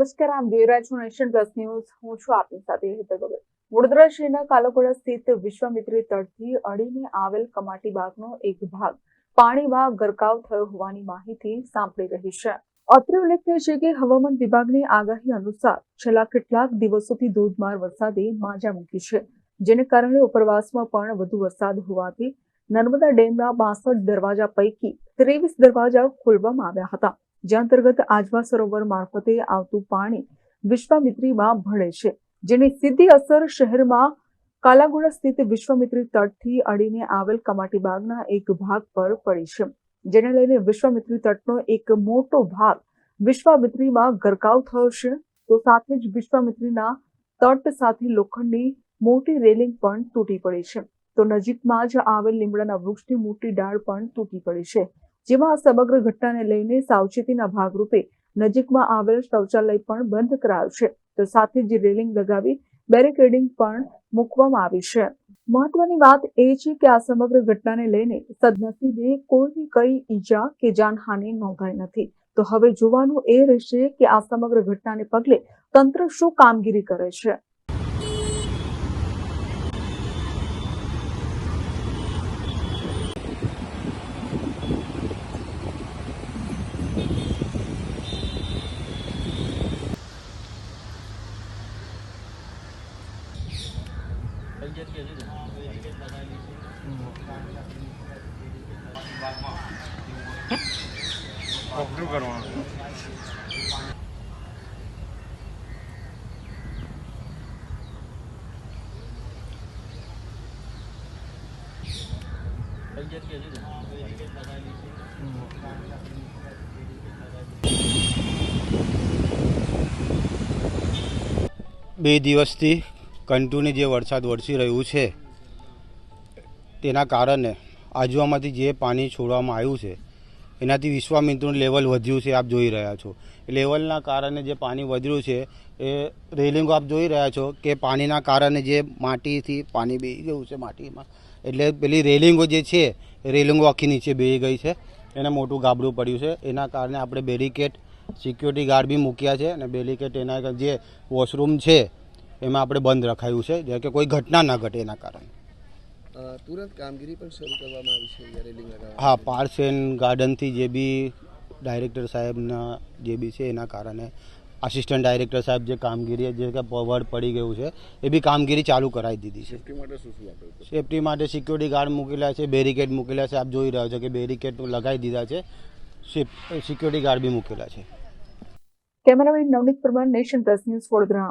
નમસ્કાર, આમ દેવરાજ હું નેશન પ્લસ ન્યૂઝ. હું છું આપની સાથે હેતર ગગન. વડોદરા શહેરના કાલાકોડા સ્થિત વિશ્વામિત્રી તળથી અડીને આવેલ કમાટી બાગનો એક ભાગ પાણીમાં ગરકાવ થયો હોવાની માહિતી સાંપડી રહી છે. અત્રે ઉલ્લેખનીય છે કે હવામાન વિભાગની આગાહી અનુસાર છેલ્લા કેટલાક દિવસોથી ધોધમાર વરસાદે માજા મૂકી છે, જેને કારણે ઉપરવાસમાં પણ વધુ વરસાદ હોવાથી નર્મદા ડેમના બાસઠ દરવાજા પૈકી ત્રેવીસ દરવાજા ખોલવામાં આવ્યા હતા. જે અંતર્ગત આજવા સરોવર મારફતે આવતું પાણી વિશ્વામિત્રીમાં ભળે છે, જેની સીધી અસર શહેરમાં કાલાગુડા સ્થિત વિશ્વામિત્રી તટથી અડીને આવેલ કમાટી બાગના એક ભાગ પર પડી છે. જેને લઈને વિશ્વામિત્રી તટનો એક મોટો ભાગ વિશ્વામિત્રીમાં ગરકાવ થયો છે, તો સાથે જ વિશ્વામિત્રીના તટ સાથે લોખંડની મોટી રેલિંગ પણ તૂટી પડી છે. તો નજીકમાં જ આવેલ લીમડાના વૃક્ષની મોટી ડાળ પણ તૂટી પડી છે. જેમાં સમગ્ર ઘટનાને લઈને સાવચેતીના ભાગરૂપે નજીકમાં આવેલ શૌચાલય પણ બંધ કરાયું છે. તો સાથે જ રેલિંગ લગાવી બેરિકેડિંગ પણ મૂકવામાં આવી છે. મહત્વની વાત એ છે કે આ સમગ્ર ઘટનાને લઈને સદનસીબે કોઈની કઈ ઈજા કે જાનહાનિ નોંધાઈ નથી. તો હવે જોવાનું એ રહેશે કે આ સમગ્ર ઘટનાને પગલે તંત્ર શું કામગીરી કરે છે? બે દિવસથી કન્ટિન્યુ જે વરસાદ વરસી રહ્યું છે, તેના કારણે આજુબામાંથી જે પાણી છોડવામાં આવ્યું છે, એનાથી વિશ્વામિત્રનું લેવલ વધ્યું છે, આપ જોઈ રહ્યા છો. લેવલના કારણે જે પાણી વધ્યું છે, એ રેલિંગો આપ જોઈ રહ્યા છો કે પાણીના કારણે જે માટીથી પાણી બેહી ગયું છે, માટીમાં. એટલે પેલી રેલિંગો જે છે રેલિંગો આખી નીચે બેહી ગઈ છે, એને મોટું ગાબડું પડ્યું છે. એના કારણે આપણે બેરિકેટ સિક્યુરિટી ગાર્ડ બી મૂક્યા છે અને બેરિકેટ એના જે વોશરૂમ છે એમાં આપણે બંધ રખાયું છે જેમ કે કોઈ ઘટના ના ઘટે એના કારણે. તુરંત કામગીરી પણ શરૂ કરવામાં આવી છે અહીંયા રેલિંગ લગાવવા હા પાર્સેન ગાર્ડનથી જે બી ડાયરેક્ટર સાહેબના જે બી છે એના કારણે આસિસ્ટન્ટ ડાયરેક્ટર સાહેબ જે કામગીરી જે કે પવડ પડી ગયું છે એ બી કામગીરી ચાલુ કરાવી દીધી છે. સેફટી માટે શું શું સેફટી માટે સિક્યુરિટી ગાર્ડ મૂકેલા છે બેરિકેડ મૂકેલા છે આપ જોઈ રહ્યા છો કે બેરિકેડ લગાવી દીધા છે સિક્યોરિટી ગાર્ડ બી મૂકેલા છે. Cameraman Navneet Parmar Nation Plus News Vadodara.